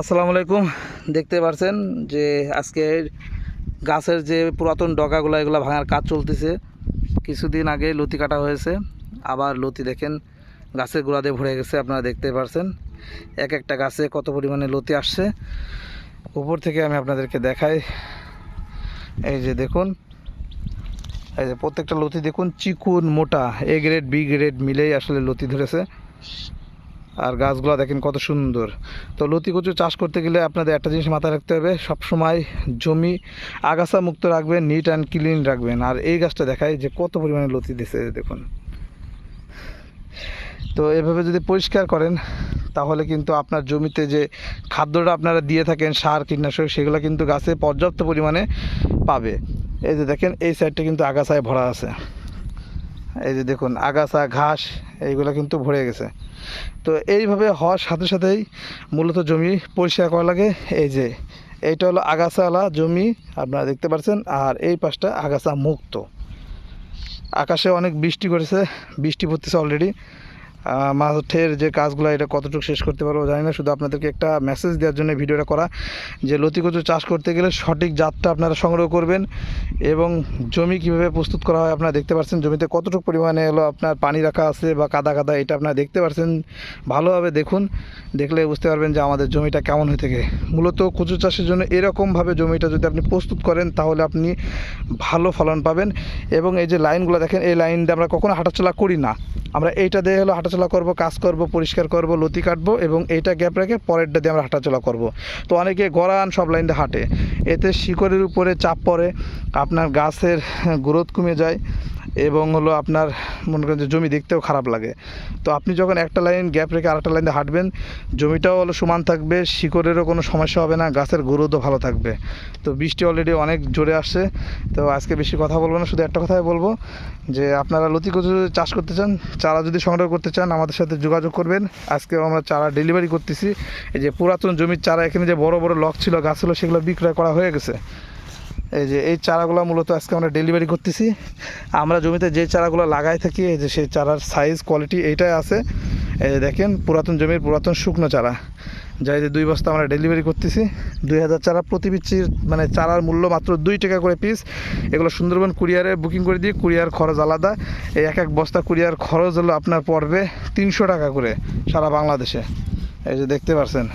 আসসালামু আলাইকুম। দেখতে পারছেন যে আজকে গাছের যে পুরাতন ডগাগুলো, এগুলো ভাঙার কাজ চলতেছে। কিছুদিন আগে লতি কাটা হয়েছে। আবার লতি দেখেন, গাছের গোড়াতে ভরে গেছে, আপনারা দেখতে পারছেন। এক একটা গাছে কত পরিমাণে লতি আসছে। উপর থেকে আমি আপনাদেরকে দেখাই। এই যে দেখুন, এই যে প্রত্যেকটা লতি দেখুন, চিকুন মোটা এ গ্রেড বি গ্রেড মিলেই আসলে লতি ধরেছে। আর গাছগুলো দেখেন কত সুন্দর। তো লতি কচু চাষ করতে গেলে আপনাদের একটা জিনিস মাথায় রাখতে হবে, সবসময় জমি আগাছা মুক্ত রাখবেন নিট অ্যান্ড ক্লিন রাখবেন। আর এই গাছটা দেখায় যে কত পরিমাণে লতি দিছে দেখুন। তো এভাবে যদি পরিষ্কার করেন, তাহলে কিন্তু আপনার জমিতে যে খাদ্যটা আপনারা দিয়ে থাকেন, সার, কীটনাশক, সেগুলো কিন্তু গাছে পর্যাপ্ত পরিমাণে পাবে। এই যে দেখেন, এই সাইডটা কিন্তু আগাছায় ভরা আছে। এই যে দেখুন, আগাছা, ঘাস, এইগুলো কিন্তু ভরে গেছে। তো এইভাবে হওয়ার সাথে সাথেই মূলত জমি পরিষ্কার করা লাগে। এই যে, এইটা হলো আগাছাওয়ালা জমি, আপনারা দেখতে পাচ্ছেন, আর এই পাশটা আগাছা মুক্ত। আকাশে অনেক বৃষ্টি করেছে, বৃষ্টি পড়তেছে অলরেডি মাঠের যে কাজগুলো, এটা কতটুকু শেষ করতে পারব জানি না, শুধু আপনাদেরকে একটা মেসেজ দেওয়ার জন্য ভিডিওটা করা, যে লতি কচু চাষ করতে গেলে সঠিক জাতটা আপনারা সংগ্রহ করবেন এবং জমি কীভাবে প্রস্তুত করা হয় আপনারা দেখতে পাচ্ছেন জমিতে কতটুকু পরিমাণে হলো আপনার পানি রাখা আছে বা কাদা কাদা, এটা আপনারা দেখতে পাচ্ছেন ভালোভাবে দেখুন, দেখলে বুঝতে পারবেন যে আমাদের জমিটা কেমন হয়ে থাকে। মূলত কচু চাষের জন্য এরকমভাবে জমিটা যদি আপনি প্রস্তুত করেন, তাহলে আপনি ভালো ফলন পাবেন। এবং এই যে লাইনগুলো দেখেন, এই লাইন দিয়ে আমরা কখনো হাঁটাচলা করি না। আমরা এইটা দিয়ে হলো হাঁটাচলা করব, কাজ করব, পরিষ্কার করব, লতি কাটবো এবং এইটা গ্যাপ রেখে পরেরটা দিয়ে আমরা হাঁটাচলা করব। তো অনেকে গড়ান সব লাইন দিয়ে হাঁটে। এতে শিকড়ের উপরে চাপ পড়ে, আপনার গাছের গ্রোথ কমে যায় এবং হলো আপনার, মনে করেন যে জমি দেখতেও খারাপ লাগে। তো আপনি যখন একটা লাইন গ্যাপ রেখে আরেকটা লাইন হাঁটবেন, জমিটাও হলো সমান থাকবে, শিকড়েরও কোনো সমস্যা হবে না, গাছের গ্রোথও ভালো থাকবে। তো বৃষ্টি অলরেডি অনেক জোরে আসছে, তো আজকে বেশি কথা বলব না, শুধু একটা কথাই বলব যে আপনারা লতি কচু চাষ করতে চান, চারা যদি সংগ্রহ করতে চান, আমাদের সাথে যোগাযোগ করবেন। আজকে আমরা চারা ডেলিভারি করতেছি। এই যে পুরাতন জমির চারা, এখানে যে বড় বড় লক ছিল, গাছ ছিল, সেগুলো বিক্রয় করা হয়ে গেছে। এই যে এই চারাগুলো মূলত আজকে আমরা ডেলিভারি করতেছি। আমরা জমিতে যে চারাগুলো লাগাই থাকি, এই যে সেই চারার সাইজ কোয়ালিটি এইটাই আছে। এই যে দেখেন, পুরাতন জমির পুরাতন শুকনো চারা। যাই যে দুই বস্তা আমরা ডেলিভারি করতেছি। দুই হাজার চারা প্রতি পিচির মানে চারার মূল্য মাত্র দুই টাকা করে পিস এগুলো সুন্দরবন কুরিয়ারে বুকিং করে দিয়ে কুরিয়ার খরচ আলাদা। এই এক এক বস্তা কুরিয়ার খরচ হলো আপনার পড়বে তিনশো টাকা করে সারা বাংলাদেশে। এই যে দেখতে পাচ্ছেন